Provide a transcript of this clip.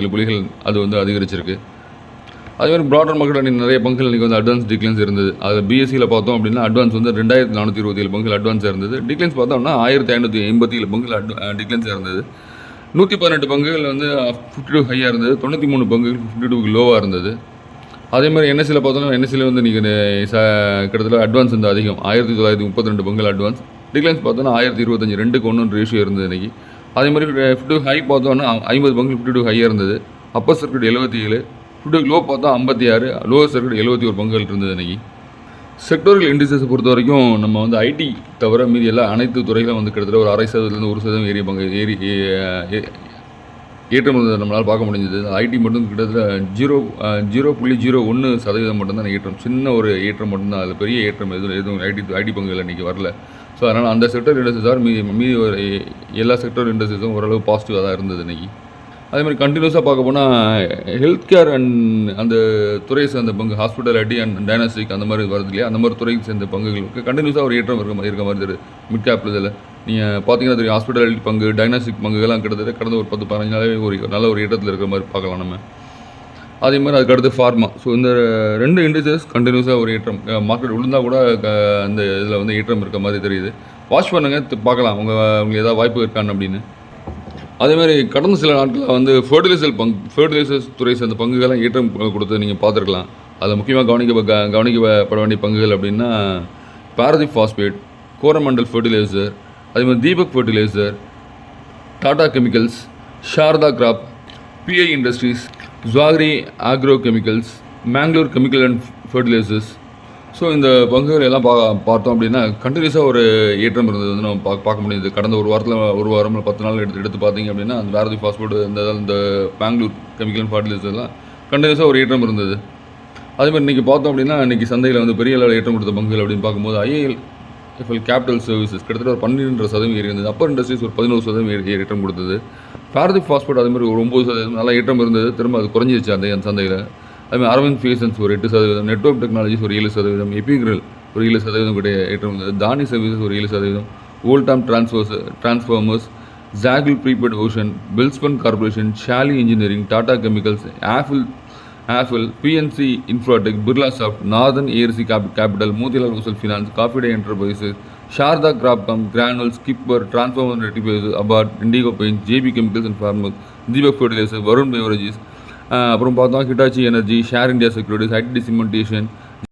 ஏழு புள்ளிகள் அது வந்து அதிகரிச்சிருக்கு. அதே மாதிரி ப்ராடர் மார்க்கெட் அன்றைக்கி நிறைய பங்குகள் இன்றைக்கி வந்து அட்வான்ஸ் டிக்ளைன்ஸ் இருந்தது. அது பிஎஸ்சியில் பார்த்தோம் அப்படின்னா அட்வான்ஸ் வந்து ரெண்டாயிரத்தி நானூற்றி இருபத்தி ஏழு பங்குகள் அட்வான்ஸ் இருந்தது. டிக்ளைன்ஸ் பார்த்தோம்னா ஆயிரத்தி ஐநூற்றி எண்பத்தி ஏழு பங்குகள் அட் டிக்ளைன்ஸ் இருந்தது. நூற்றி பதினெட்டு பங்குகள் வந்து ஃபிஃப்டி டூ ஹையாக இருந்தது. தொண்ணூற்றி மூணு பங்குகள் ஃபிஃப்டி டூக்கு லோவாக இருந்தது. அதே மாதிரி என்எஸ்சியில் பார்த்தோம்னா என்எஸ்சியில் வந்து இன்றைக்கி ச கிட்டத்தட்ட அட்வான்ஸ் வந்து அதிகம். ஆயிரத்தி தொள்ளாயிரத்தி முப்பத்தி ரெண்டு பங்குகள் அட்வான்ஸ் டிக்ளைன்ஸ் பார்த்தோன்னா ஆயிரத்தி இருபத்தஞ்சி ரெண்டுக்கு ஒன்று ரேஷியோ இருந்தது இன்றைக்கி அதே மாதிரி ஃபிஃப்டி ஹை பார்த்தோன்னா ஐம்பது பங்கு ஃபிஃப்டி டூ ஹையாக இருந்தது. அப்பர் சர்க்கியூட் எழுபத்தி ஏழு ஃபிஃப்டி லோ பார்த்தா ஐம்பத்தி ஆறு லோவர் சர்க்கியூட் எழுபத்தி ஒரு பங்குகள் இருந்தது இன்றைக்கி செக்டோரியல் இண்டிசஸை பொறுத்த வரைக்கும் நம்ம வந்து ஐடி தவிர மீதி எல்லா அனைத்து துறைகளும் வந்து கிட்டத்தட்ட ஒரு அரை சதவீதத்துலேருந்து ஒரு சதவீதம் ஏறிய பங்கு ஏறி ஏ- ஏற்றம் இருந்ததை நம்மளால் பார்க்க முடிஞ்சது. ஐடி மட்டும் கிட்டத்தட்ட ஜீரோ ஜீரோ புள்ளி ஜீரோ ஒன்று சதவீதம் மட்டும்தான் ஏற்றம். சின்ன ஒரு ஏற்றம் மட்டும்தான். அதில் பெரிய ஏற்றம் எதுவும் எதுவும் ஐடி ஐடி பங்குகள் இன்றைக்கி வரல. ஸோ அதனால் அந்த செக்டர் இண்டஸ்ட்ரீஸ் ஆர் மீதி மீதி ஒரு எல்லா செக்டர் இண்டஸ்ட்ரீஸும் ஓரளவு பாசிட்டிவாக தான் இருந்தது இன்றைக்கி அதே மாதிரி கண்டினியூஸாக பார்க்க போனால் ஹெல்த் கேர் அண்ட் அந்த துறையை சேர்ந்த பங்கு ஹாஸ்பிட்டாலிட்டி அண்ட் டைனாஸ்டிக் அந்த மாதிரி வருது இல்லையா? அந்த மாதிரி துறைக்கு சேர்ந்த பங்குகளுக்கு கண்டினியூஸாக ஒரு ஏற்றம் இருக்க மாதிரி இருக்க மாதிரி தெரியுது மிட் கேப்பில் இதில். நீங்கள் பார்த்தீங்கன்னா தெரியும் ஹாஸ்பிட்டாலிட்டி பங்கு டைனாஸ்டிக் பங்குகள்லாம் கிட்டத்தட்ட கடந்த ஒரு பத்து பதினஞ்சு நாளாவே ஒரு நல்ல ஒரு ஏற்றத்தில் இருக்கிற மாதிரி பார்க்கலாம் நம்ம. அதே மாதிரி அதுக்கடுத்து ஃபார்மா ஸோ இந்த ரெண்டு இண்டஸ்ட்ரீஸ் கண்டினியூஸாக ஒரு ஏற்றம் மார்க்கெட் விழுந்தா கூட க- அந்த இதில் வந்து ஏற்றம் இருக்க மாதிரி தெரியுது. வாட்ச் பண்ணுங்கள் பார்க்கலாம். உங்கள் உங்களுக்கு ஏதாவது வாய்ப்பு இருக்கான்னு அப்படின்னு. அதே மாதிரி கடந்த சில நாட்களில் வந்து ஃபர்டிலைசர் பங்கு ஃபர்டிலைசர்ஸ் துறை சேர்ந்த பங்குகள்லாம் ஏற்றம் கொடுத்து நீங்கள் பார்த்துருக்கலாம். அதில் முக்கியமாக கவனிக்க கவனிக்கப்பட வேண்டிய பங்குகள் அப்படின்னா பாரதி ஃபாஸ்பேட் கோரமண்டல் ஃபர்டிலைசர் அதே மாதிரி Deepak fertiliser Tata chemicals Sharda crop PI industries Zuari agro chemicals Mangalore chemical and fertilisers so இந்த பங்குகள் எல்லாம் பா பார்த்தோம் அப்படின்னா கண்டினியூஸாக ஒரு ஏற்றம் இருந்தது. வந்து நம்ம பார்க்க பார்க்க முடியுது. கடந்த ஒரு வாரத்தில் ஒரு வாரம் பத்து நாள் எடுத்து எடுத்து பார்த்தீங்க அப்படின்னா அந்த பாரதி பாஸ்போர்ட் இந்த இந்த பெங்களூர் கெமிக்கல் அண்ட் ஃபர்டிலைசர்லாம் கண்டினியூஸாக ஒரு ஏற்றம் இருந்தது. அதேமாதிரி இன்றைக்கி பார்த்தோம் அப்படின்னா இன்றைக்கி சந்தையில் வந்து பெரிய அளவில் ஏற்றம் கொடுத்த பங்குகள் அப்படின்னு பார்க்கும்போது ஐஏஎல் எஃப்எல் கேபிட்டல் சர்வீசஸ் கிட்டத்தட்ட ஒரு பன்னிரெண்டு சதவீதம் ஏறி இருந்தது. அப்பர் இண்டஸ்ட்ரீஸ் ஒரு பதினோரு சதவீதம் ஏற்றம் கொடுத்தது. பாரதி ஃபாஸ்போர்ட் அதேமாதிரி ஒரு ஒம்பது சதவீதம் நல்லா ஏற்றம் இருந்தது. திரும்ப அது குறைஞ்சிருச்சு அந்த அந்த சந்தையில். அதுமாதிரி அரவிந்த் ஃபேஷன்ஸ் ஒரு எட்டு சதவீதம் நெட்ஒர்க் டெக்னாலஜிஸ் ஒரு ஏழு சதவீதம் எபிகிரல் ஒரு ஏழு சதவீதம் கூட ஏற்றம் இருந்தது. தானி சர்வீசஸ் ஒரு ஏழு சதவீதம் ஓல்டாம் transfers transformers Zaggle prepaid ocean Welspun corporation Shaily engineering Tata chemicals apple apple PNC infratech Birla soft northern ARC capital Motilal Oswal finance coffee day enterprises Sharda cropchem granule skipper transformer rectifier abort indigo paint JB chemicals and farmers Deepak fertiliser Varun beverages அப்புறம் பார்த்தோம் Hitachi energy share India securities ID cementation